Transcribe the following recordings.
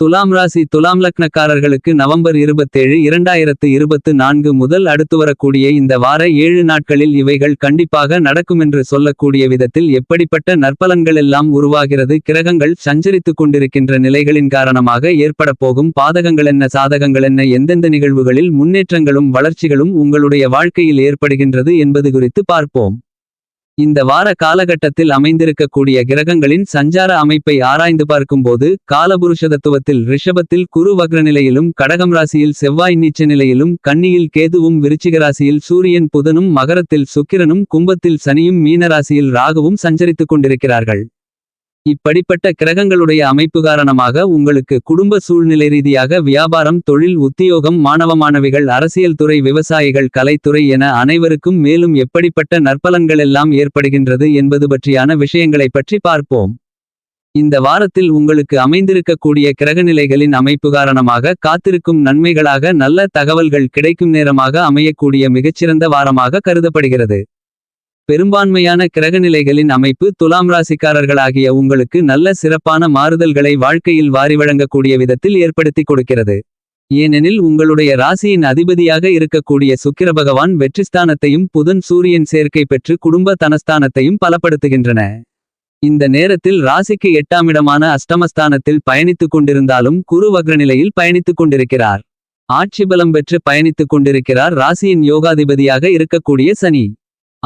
துலாம் ராசி துலாம் லக்னக்காரர்களுக்கு நவம்பர் இருபத்தேழு இரண்டாயிரத்து இருபத்து நான்கு முதல் அடுத்து வரக்கூடிய இந்த வார ஏழு நாட்களில் இவைகள் கண்டிப்பாக நடக்குமென்று சொல்லக்கூடிய விதத்தில் எப்படிப்பட்ட நற்பலன்கள் எல்லாம் உருவாகிறது கிரகங்கள் சஞ்சரித்துக் கொண்டிருக்கின்ற நிலைகளின் காரணமாக ஏற்படப் போகும் பாதகங்கள் என்ன சாதகங்கள் என்ன எந்தெந்த நிகழ்வுகளில் முன்னேற்றங்களும் வளர்ச்சிகளும் உங்களுடைய வாழ்க்கையில் ஏற்படுகின்றது என்பது குறித்து பார்ப்போம். இந்த வார காலகட்டத்தில் அமைந்திருக்கக்கூடிய கிரகங்களின் சஞ்சார அமைப்பை ஆராய்ந்து பார்க்கும்போது காலபுருஷதத்துவத்தில் ரிஷபத்தில் குரு வக்ரநிலையிலும் கடகம் ராசியில் செவ்வாய் நீச்ச நிலையிலும் கன்னியில் கேதுவும் விருச்சிக ராசியில் சூரியன் புதனும் மகரத்தில் சுக்கிரனும் கும்பத்தில் சனியும் மீன ராசியில் ராகுவும் சஞ்சரித்துக் கொண்டிருக்கிறார்கள். இப்படிப்பட்ட கிரகங்களுடைய அமைப்பு காரணமாக உங்களுக்கு குடும்ப சூழ்நிலை ரீதியாக வியாபாரம் தொழில் உத்தியோகம் மாணவ மாணவிகள் அரசியல் துறை விவசாயிகள் கலைத்துறை என அனைவருக்கும் மேலும் எப்படிப்பட்ட நற்பலன்கள் எல்லாம் ஏற்படுகின்றது என்பது பற்றியான விஷயங்களைப் பற்றி பார்ப்போம். இந்த வாரத்தில் உங்களுக்கு அமைந்திருக்கக்கூடிய கிரகநிலைகளின் அமைப்பு காரணமாக காத்திருக்கும் நன்மைகளாக நல்ல தகவல்கள் கிடைக்கும் நேரமாக அமையக்கூடிய மிகச்சிறந்த வாரமாக கருதப்படுகிறது. பெரும்பான்மையான கிரகநிலைகளின் அமைப்பு துலாம் ராசிக்காரர்களாகிய உங்களுக்கு நல்ல சிறப்பான மாறுதல்களை வாழ்க்கையில் வாரி வழங்கக்கூடிய விதத்தில் ஏற்படுத்திக் கொடுக்கிறது. ஏனெனில் உங்களுடைய ராசியின் அதிபதியாக இருக்கக்கூடிய சுக்கிர பகவான் வெற்றிஸ்தானத்தையும் புதன் சூரியன் சேர்க்கை பெற்று குடும்ப தனஸ்தானத்தையும் பலப்படுத்துகின்றன. இந்த நேரத்தில் ராசிக்கு எட்டாமிடமான அஷ்டமஸ்தானத்தில் பயணித்துக் கொண்டிருந்தாலும் குரு வக்ரநிலையில் பயணித்துக் கொண்டிருக்கிறார். ஆட்சி பலம் பெற்று பயணித்துக் கொண்டிருக்கிறார் ராசியின் யோகாதிபதியாக இருக்கக்கூடிய சனி.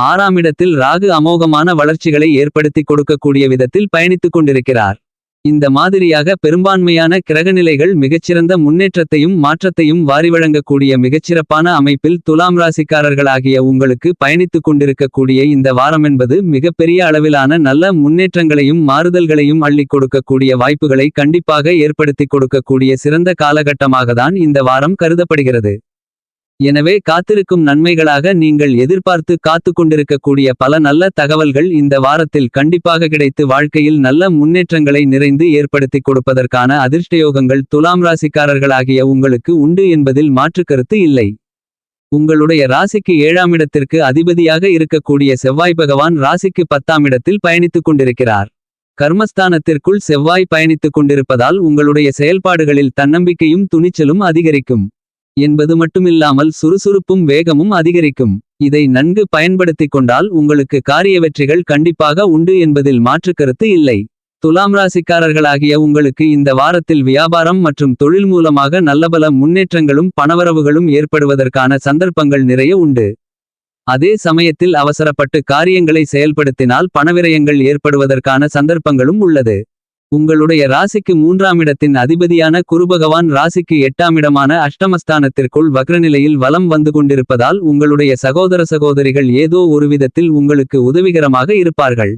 ஆறாம் இடத்தில் ராகு அமோகமான வளர்ச்சிகளை ஏற்படுத்திக் கொடுக்கக்கூடிய விதத்தில் பயணித்துக் கொண்டிருக்கிறார். இந்த மாதிரியாக பெரும்பான்மையான கிரகநிலைகள் மிகச்சிறந்த முன்னேற்றத்தையும் மாற்றத்தையும் வாரி வழங்கக்கூடிய மிகச்சிறப்பான அமைப்பில் துலாம் ராசிக்காரர்களாகிய உங்களுக்கு பயணித்துக் கொண்டிருக்கக்கூடிய இந்த வாரமென்பது மிகப்பெரிய அளவிலான நல்ல முன்னேற்றங்களையும் மாறுதல்களையும் அள்ளிக் கொடுக்கக்கூடிய வாய்ப்புகளை கண்டிப்பாக ஏற்படுத்திக் கொடுக்கக்கூடிய சிறந்த காலகட்டமாகத்தான் இந்த வாரம் கருதப்படுகிறது. எனவே காத்திருக்கும் நன்மைகளாக நீங்கள் எதிர்பார்த்து காத்து கொண்டிருக்கக்கூடிய பல நல்ல தகவல்கள் இந்த வாரத்தில் கண்டிப்பாக கிடைத்து வாழ்க்கையில் நல்ல முன்னேற்றங்களை நிறைந்து ஏற்படுத்திக் கொடுப்பதற்கான அதிர்ஷ்டயோகங்கள் துலாம் ராசிக்காரர்களாகிய உங்களுக்கு உண்டு என்பதில் மாற்றுக்கருத்து இல்லை. உங்களுடைய ராசிக்கு ஏழாம் இடத்திற்கு அதிபதியாக இருக்கக்கூடிய செவ்வாய் பகவான் ராசிக்கு பத்தாம் இடத்தில் பயணித்துக் கொண்டிருக்கிறார். கர்மஸ்தானத்திற்குள் செவ்வாய் பயணித்துக் கொண்டிருப்பதால் உங்களுடைய செயல்பாடுகளில் தன்னம்பிக்கையும் துணிச்சலும் அதிகரிக்கும். என்பது மட்டுமில்லாமல் சுறுசுறுப்பும் வேகமும் அதிகரிக்கும். இதை நன்கு பயன்படுத்திக் கொண்டால் உங்களுக்கு காரிய வெற்றிகள் கண்டிப்பாக உண்டு என்பதில் மாற்றுக்கருத்து இல்லை. துலாம் ராசிக்காரர்களாகிய உங்களுக்கு இந்த வாரத்தில் வியாபாரம் மற்றும் தொழில் மூலமாக நல்லபல முன்னேற்றங்களும் பணவரவுகளும் ஏற்படுவதற்கான சந்தர்ப்பங்கள் நிறைய உண்டு. அதே சமயத்தில் அவசரப்பட்டு காரியங்களை செயல்படுத்தினால் பணவிரயங்கள் ஏற்படுவதற்கான சந்தர்ப்பங்களும் உள்ளது. உங்களுடைய ராசிக்கு மூன்றாம் இடத்தின் அதிபதியான குருபகவான் ராசிக்கு எட்டாமிடமான அஷ்டமஸ்தானத்திற்குள் வக்ரநிலையில் வலம் வந்து கொண்டிருப்பதால் உங்களுடைய சகோதர சகோதரிகள் ஏதோ ஒரு விதத்தில் உங்களுக்கு உதவிகரமாக இருப்பார்கள்.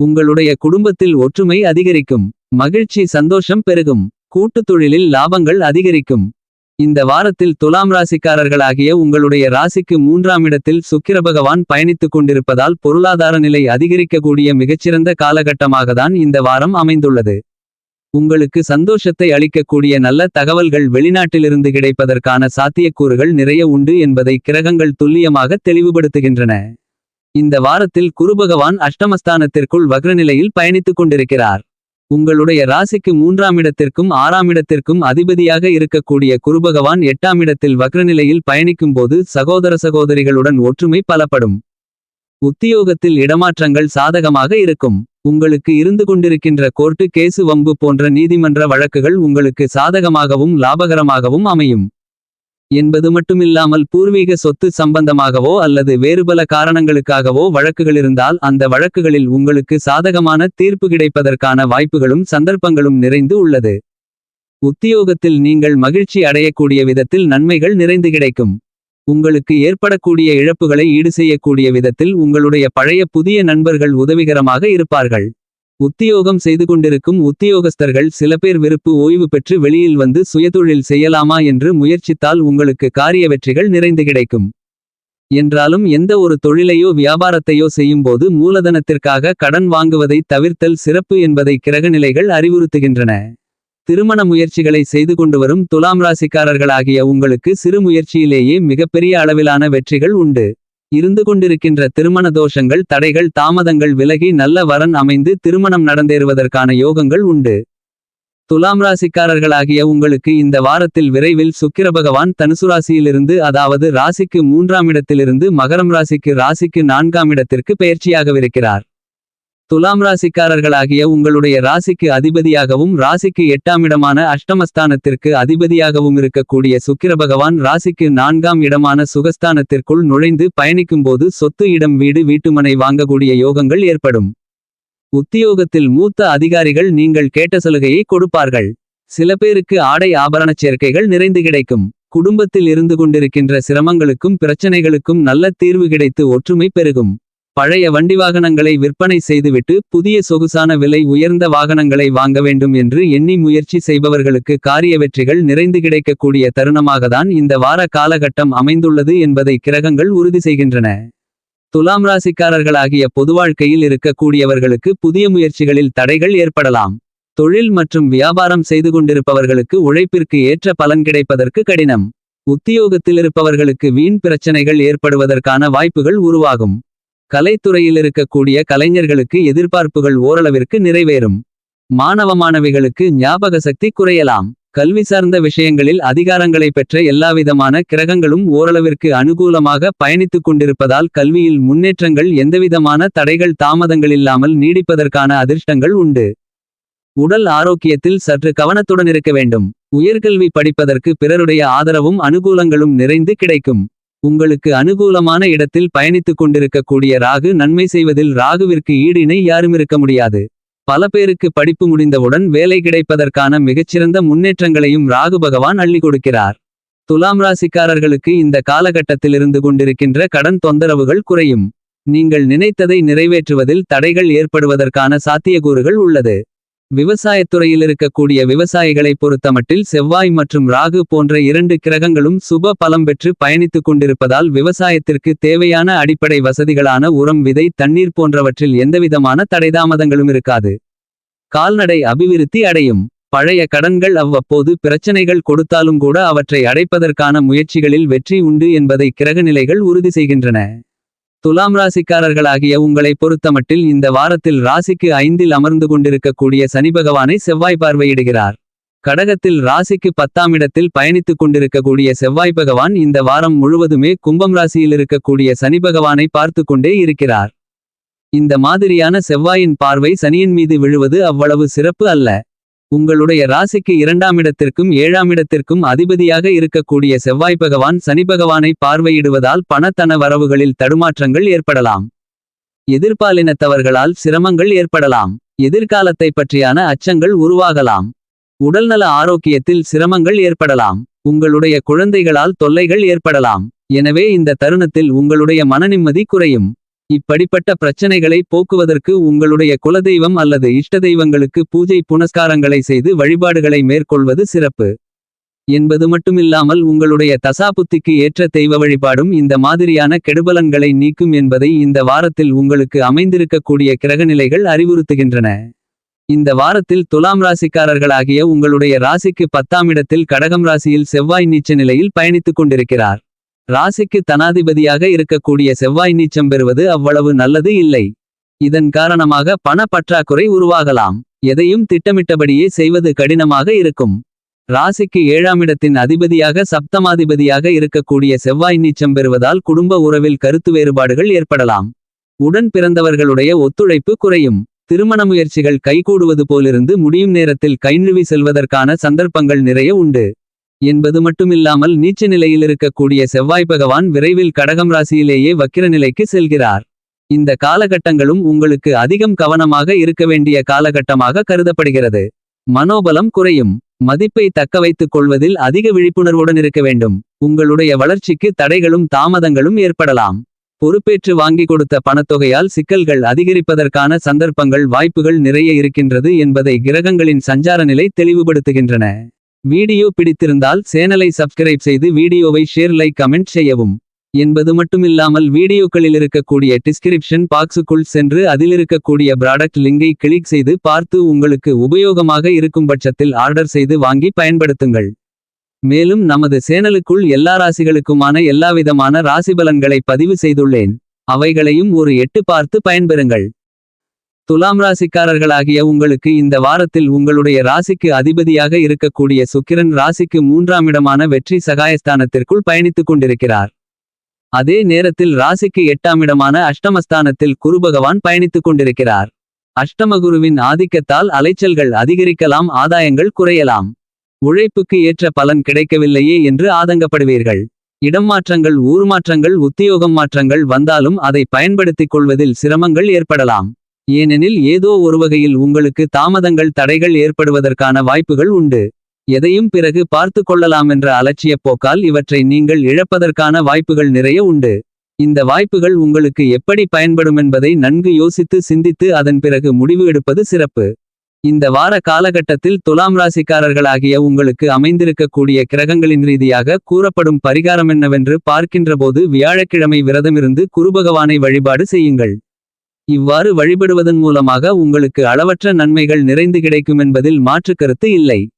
உங்களுடைய குடும்பத்தில் ஒற்றுமை அதிகரிக்கும் மகிழ்ச்சி சந்தோஷம் பெருகும் கூட்டுத் தொழிலில் லாபங்கள் அதிகரிக்கும். இந்த வாரத்தில் துலாம் ராசிக்காரர்களாகிய உங்களுடைய ராசிக்கு மூன்றாமிடத்தில் சுக்கிர பகவான் பயணித்துக் கொண்டிருப்பதால் பொருளாதார நிலை அதிகரிக்கக்கூடிய மிகச்சிறந்த காலகட்டமாகத்தான் இந்த வாரம் அமைந்துள்ளது. உங்களுக்கு சந்தோஷத்தை அளிக்கக்கூடிய நல்ல தகவல்கள் வெளிநாட்டிலிருந்து கிடைப்பதற்கான சாத்தியக்கூறுகள் நிறைய உண்டு என்பதை கிரகங்கள் துல்லியமாக தெளிவுபடுத்துகின்றன. இந்த வாரத்தில் குருபகவான் அஷ்டமஸ்தானத்திற்குள் வக்ரநிலையில் பயணித்துக் கொண்டிருக்கிறார். உங்களுடைய ராசிக்கு மூன்றாம் இடத்திற்கும் ஆறாம் இடத்திற்கும் அதிபதியாக இருக்கக்கூடிய குருபகவான் எட்டாமிடத்தில் வக்ரநிலையில் பயணிக்கும்போது சகோதர சகோதரிகளுடன் ஒற்றுமை பலப்படும். உத்தியோகத்தில் இடமாற்றங்கள் சாதகமாக இருக்கும். உங்களுக்கு இருந்து கொண்டிருக்கின்ற கோர்ட்டு கேசு வம்பு போன்ற நீதிமன்ற வழக்குகள் உங்களுக்கு சாதகமாகவும் லாபகரமாகவும் அமையும். என்பது மட்டுமில்லாமல் பூர்வீக சொத்து சம்பந்தமாகவோ அல்லது வேறுபல காரணங்களுக்காகவோ வழக்குகள் இருந்தால் அந்த வழக்குகளில் உங்களுக்கு சாதகமான தீர்ப்பு கிடைப்பதற்கான வாய்ப்புகளும் சந்தர்ப்பங்களும் நிறைந்து உள்ளது. உத்தியோகத்தில் நீங்கள் மகிழ்ச்சி அடையக்கூடிய விதத்தில் நன்மைகள் நிறைந்து கிடைக்கும். உங்களுக்கு ஏற்படக்கூடிய இழப்புகளை ஈடு செய்யக்கூடிய விதத்தில் உங்களுடைய பழைய புதிய நண்பர்கள் உதவிகரமாக இருப்பார்கள். உத்தியோகம் செய்து கொண்டிருக்கும் உத்தியோகஸ்தர்கள் சில பேர் விருப்பு ஓய்வு பெற்று வெளியில் வந்து சுயதொழில் செய்யலாமா என்று முயற்சித்தால் உங்களுக்கு காரிய வெற்றிகள் நிறைந்து கிடைக்கும். என்றாலும் எந்த ஒரு தொழிலையோ வியாபாரத்தையோ செய்யும்போது மூலதனத்திற்காக கடன் வாங்குவதை தவிர்த்தல் சிறப்பு என்பதை கிரகநிலைகள் அறிவுறுத்துகின்றன. திருமண முயற்சிகளை செய்து கொண்டு வரும் துலாம் ராசிக்காரர்களாகிய உங்களுக்கு சிறு முயற்சியிலேயே மிகப்பெரிய அளவிலான வெற்றிகள் உண்டு. இருந்து கொண்டிருக்கின்ற திருமண தோஷங்கள் தடைகள் தாமதங்கள் விலகி நல்ல வரன் அமைந்து திருமணம் நடந்தேறுவதற்கான யோகங்கள் உண்டு. துலாம் ராசிக்காரர்களாகிய உங்களுக்கு இந்த வாரத்தில் விரைவில் சுக்கிர பகவான் தனுசு ராசியிலிருந்து அதாவது ராசிக்கு மூன்றாம் இடத்திலிருந்து மகரம் ராசிக்கு ராசிக்கு நான்காம் இடத்திற்கு பெயர்ச்சியாகவிருக்கிறார் துலாம் ராசிக்காரர்களாகிய உங்களுடைய ராசிக்கு அதிபதியாகவும் ராசிக்கு எட்டாம் இடமான அஷ்டமஸ்தானத்திற்கு அதிபதியாகவும் இருக்கக்கூடிய சுக்கிர பகவான் ராசிக்கு நான்காம் இடமான சுகஸ்தானத்திற்குள் நுழைந்து பயணிக்கும்போது சொத்து இடம் வீடு வீட்டுமனை வாங்கக்கூடிய யோகங்கள் ஏற்படும். உத்தியோகத்தில் மூத்த அதிகாரிகள் நீங்கள் கேட்ட சலுகையை கொடுப்பார்கள். சில பேருக்கு ஆடை ஆபரணச் சேர்க்கைகள் நிறைந்து கிடைக்கும். குடும்பத்தில் இருந்து கொண்டிருக்கின்ற சிரமங்களுக்கும் பிரச்சனைகளுக்கும் நல்ல தீர்வு கிடைத்து ஒற்றுமை பெருகும். பழைய வண்டி வாகனங்களை விற்பனை செய்துவிட்டு புதிய சொகுசான விலை உயர்ந்த வாகனங்களை வாங்க வேண்டும் என்று எண்ணி முயற்சி செய்பவர்களுக்கு காரிய வெற்றிகள் நிறைந்து கிடைக்கக்கூடிய தருணமாகத்தான் இந்த வார காலகட்டம் அமைந்துள்ளது என்பதை கிரகங்கள் உறுதி செய்கின்றன. துலாம் ராசிக்காரர்களாகிய பொது வாழ்க்கையில் இருக்கக்கூடியவர்களுக்கு புதிய முயற்சிகளில் தடைகள் ஏற்படலாம். தொழில் மற்றும் வியாபாரம் செய்து கொண்டிருப்பவர்களுக்கு உழைப்பிற்கு ஏற்ற பலன் கிடைப்பதற்கு கடினம். உத்தியோகத்தில் இருப்பவர்களுக்கு வீண் பிரச்சனைகள் ஏற்படுவதற்கான வாய்ப்புகள் உருவாகும். கலைத்துறையில் இருக்கக்கூடிய கலைஞர்களுக்கு எதிர்பார்ப்புகள் ஓரளவிற்கு நிறைவேறும். மாணவ மாணவிகளுக்கு ஞாபக சக்தி குறையலாம். கல்வி சார்ந்த விஷயங்களில் அதிகாரங்களை பெற்ற எல்லாவிதமான கிரகங்களும் ஓரளவிற்கு அனுகூலமாக பயணித்துக் கொண்டிருப்பதால் கல்வியில் முன்னேற்றங்கள் எந்தவிதமான தடைகள் தாமதங்களில்லாமல் நீடிப்பதற்கான அதிர்ஷ்டங்கள் உண்டு. உடல் ஆரோக்கியத்தில் சற்று கவனத்துடன் இருக்க வேண்டும். உயர்கல்வி படிப்பதற்கு பிறருடைய ஆதரவும் அனுகூலங்களும் நிறைந்து கிடைக்கும். உங்களுக்கு அனுகூலமான இடத்தில் பயணித்துக் கொண்டிருக்கக்கூடிய ராகு நன்மை செய்வதில் ராகுவிற்கு ஈடினை யாரும் இருக்க முடியாது. பல பேருக்கு படிப்பு முடிந்தவுடன் வேலை கிடைப்பதற்கான மிகச்சிறந்த முன்னேற்றங்களையும் ராகு பகவான் அள்ளி கொடுக்கிறார். துலாம் ராசிக்காரர்களுக்கு இந்த காலகட்டத்தில் இருந்து கொண்டிருக்கின்ற கடன் தொந்தரவுகள் குறையும். நீங்கள் நினைத்ததை நிறைவேற்றுவதில் தடைகள் ஏற்படுவதற்கான சாத்தியக்கூறுகள் உள்ளது. விவசாயத்துறையில் இருக்கக்கூடிய விவசாயிகளை பொறுத்தமட்டில் செவ்வாய் மற்றும் ராகு போன்ற இரண்டு கிரகங்களும் சுப பலம் பெற்று பயணித்துக் கொண்டிருப்பதால் விவசாயத்திற்கு தேவையான அடிப்படை வசதிகளான உரம் விதை தண்ணீர் போன்றவற்றில் எந்தவிதமான தடைதாமதங்களும் இருக்காது. கால்நடை அபிவிருத்தி அடையும். பழைய கடன்கள் அவ்வப்போது பிரச்சனைகள் கொடுத்தாலும் கூட அவற்றை அடைப்பதற்கான முயற்சிகளில் வெற்றி உண்டு என்பதை கிரகநிலைகள் உறுதி செய்கின்றன. துலாம் ராசிக்காரர்களாகிய உங்களை பொறுத்தமட்டில் இந்த வாரத்தில் ராசிக்கு ஐந்தில் அமர்ந்து கொண்டிருக்கக்கூடிய சனி பகவானை செவ்வாய் பார்வையிடுகிறார். கடகத்தில் ராசிக்கு பத்தாம் இடத்தில் பயணித்துக் கொண்டிருக்கக்கூடிய செவ்வாய் பகவான் இந்த வாரம் முழுவதுமே கும்பம் ராசியில் இருக்கக்கூடிய சனி பகவானை பார்த்து கொண்டே இருக்கிறார். இந்த மாதிரியான செவ்வாயின் பார்வை சனியின் மீது விழுவது அவ்வளவு சிறப்பு அல்ல. உங்களுடைய ராசிக்கு இரண்டாம் இடத்திற்கும் ஏழாம் இடத்திற்கும் அதிபதியாக இருக்கக்கூடிய செவ்வாய் பகவான் சனி பகவானை பார்வையிடுவதால் பணத்தன வரவுகளில் தடுமாற்றங்கள் ஏற்படலாம். எதிர்பாலினத்தவர்களால் சிரமங்கள் ஏற்படலாம். எதிர்காலத்தை பற்றியான அச்சங்கள் உருவாகலாம். உடல்நல ஆரோக்கியத்தில் சிரமங்கள் ஏற்படலாம். உங்களுடைய குழந்தைகளால் தொல்லைகள் ஏற்படலாம். எனவே இந்த தருணத்தில் உங்களுடைய மனநிம்மதி குறையும். இப்படிப்பட்ட பிரச்சனைகளை போக்குவதற்கு உங்களுடைய குலதெய்வம் அல்லது இஷ்ட தெய்வங்களுக்கு பூஜை புனஸ்காரங்களை செய்து வழிபாடுகளை மேற்கொள்வது சிறப்பு. என்பது மட்டுமில்லாமல் உங்களுடைய தசாபுத்திக்கு ஏற்ற தெய்வ வழிபாடும் இந்த மாதிரியான கெடுபலன்களை நீக்கும் என்பதை இந்த வாரத்தில் உங்களுக்கு அமைந்திருக்கக்கூடிய கிரகநிலைகள் அறிவுறுத்துகின்றன. இந்த வாரத்தில் துலாம் ராசிக்காரர்களாகிய உங்களுடைய ராசிக்கு பத்தாம் இடத்தில் கடகம் ராசியில் செவ்வாய் நீச்ச நிலையில் பயணித்துக் கொண்டிருக்கிறார். ராசிக்கு தனாதிபதியாக இருக்கக்கூடிய செவ்வாய் நீச்சம் பெறுவது அவ்வளவு நல்லது இல்லை. இதன் காரணமாக பண பற்றாக்குறை உருவாகலாம். எதையும் திட்டமிட்டபடியே செய்வது கடினமாக இருக்கும். ராசிக்கு ஏழாம் இடத்தின் அதிபதியாக சப்தமாதிபதியாக இருக்கக்கூடிய செவ்வாய் நீச்சம் பெறுவதால் குடும்ப உறவில் கருத்து வேறுபாடுகள் ஏற்படலாம். உடன் பிறந்தவர்களுடைய ஒத்துழைப்பு குறையும். திருமண முயற்சிகள் கைகூடுவது போலிருந்து முடியும் நேரத்தில் கைநழுவி செல்வதற்கான சந்தர்ப்பங்கள் நிறைய உண்டு. என்பது மட்டுமில்லாமல் நீச்ச நிலையில் இருக்கக்கூடிய செவ்வாய் பகவான் விரைவில் கடகம் ராசியிலேயே வக்கிர நிலைக்கு செல்கிறார். இந்த காலகட்டங்களும் உங்களுக்கு அதிகம் கவனமாக இருக்க வேண்டிய காலகட்டமாக கருதப்படுகிறது. மனோபலம் குறையும். மதிப்பை தக்க வைத்துக் கொள்வதில் அதிக விழிப்புணர்வுடன் இருக்க வேண்டும். உங்களுடைய வளர்ச்சிக்கு தடைகளும் தாமதங்களும் ஏற்படலாம். பொறுப்பேற்று வாங்கி கொடுத்த பணத்தொகையால் சிக்கல்கள் அதிகரிப்பதற்கான சந்தர்ப்பங்கள் வாய்ப்புகள் நிறைய இருக்கின்றது என்பதை கிரகங்களின் சஞ்சார நிலை தெளிவுபடுத்துகின்றன. வீடியோ பிடித்திருந்தால் சேனலை சப்ஸ்கிரைப் செய்து வீடியோவை ஷேர் லைக் கமெண்ட் செய்யவும். என்பது மட்டுமில்லாமல் வீடியோக்களில் இருக்கக்கூடிய டிஸ்கிரிப்ஷன் பாக்ஸுக்குள் சென்று அதிலிருக்கக்கூடிய ப்ராடக்ட் லிங்கை கிளிக் செய்து பார்த்து உங்களுக்கு உபயோகமாக இருக்கும் பட்சத்தில் ஆர்டர் செய்து வாங்கி பயன்படுத்துங்கள். மேலும் நமது சேனலுக்குள் எல்லா ராசிகளுக்குமான எல்லாவிதமான ராசிபலன்களை பதிவு செய்துள்ளேன். அவைகளையும் ஒரு எட்டு பார்த்து பயன்பெறுங்கள். துலாம் ராசிக்காரர்களாகிய உங்களுக்கு இந்த வாரத்தில் உங்களுடைய ராசிக்கு அதிபதியாக இருக்கக்கூடிய சுக்கிரன் ராசிக்கு மூன்றாம் இடமான வெற்றி சகாயஸ்தானத்திற்குள் பயணித்துக் கொண்டிருக்கிறார். அதே நேரத்தில் ராசிக்கு எட்டாம் இடமான அஷ்டமஸ்தானத்தில் குருபகவான் பயணித்துக் கொண்டிருக்கிறார். அஷ்டமகுருவின் ஆதிக்கத்தால் அலைச்சல்கள் அதிகரிக்கலாம் ஆதாயங்கள் குறையலாம். உழைப்புக்கு ஏற்ற பலன் கிடைக்கவில்லையே என்று ஆதங்கப்படுவீர்கள். இடம் மாற்றங்கள் ஊர்மாற்றங்கள் உத்தியோகம் மாற்றங்கள் வந்தாலும் அதை பயன்படுத்திக் கொள்வதில் சிரமங்கள் ஏற்படலாம். ஏனெனில் ஏதோ ஒருவகையில் உங்களுக்கு தாமதங்கள் தடைகள் ஏற்படுவதற்கான வாய்ப்புகள் உண்டு. எதையும் பிறகு பார்த்து கொள்ளலாமென்ற அலட்சியப் போக்கால் இவற்றை நீங்கள் இழப்பதற்கான வாய்ப்புகள் நிறைய உண்டு. இந்த வாய்ப்புகள் உங்களுக்கு எப்படி பயன்படுமென்பதை நன்கு யோசித்து சிந்தித்து அதன் பிறகு முடிவு எடுப்பது சிறப்பு. இந்த வார காலகட்டத்தில் துலாம் ராசிக்காரர்களாகிய உங்களுக்கு அமைந்திருக்கக்கூடிய கிரகங்களின் ரீதியாக கூறப்படும் பரிகாரமென்னவென்று பார்க்கின்றபோது வியாழக்கிழமை விரதமிருந்து குருபகவானை வழிபாடு செய்யுங்கள். இவ்வாறு வழிபடுவதன் மூலமாக உங்களுக்கு அளவற்ற நன்மைகள் நிறைந்து கிடைக்குமென்பதில் மாற்றுக் கருத்து இல்லை.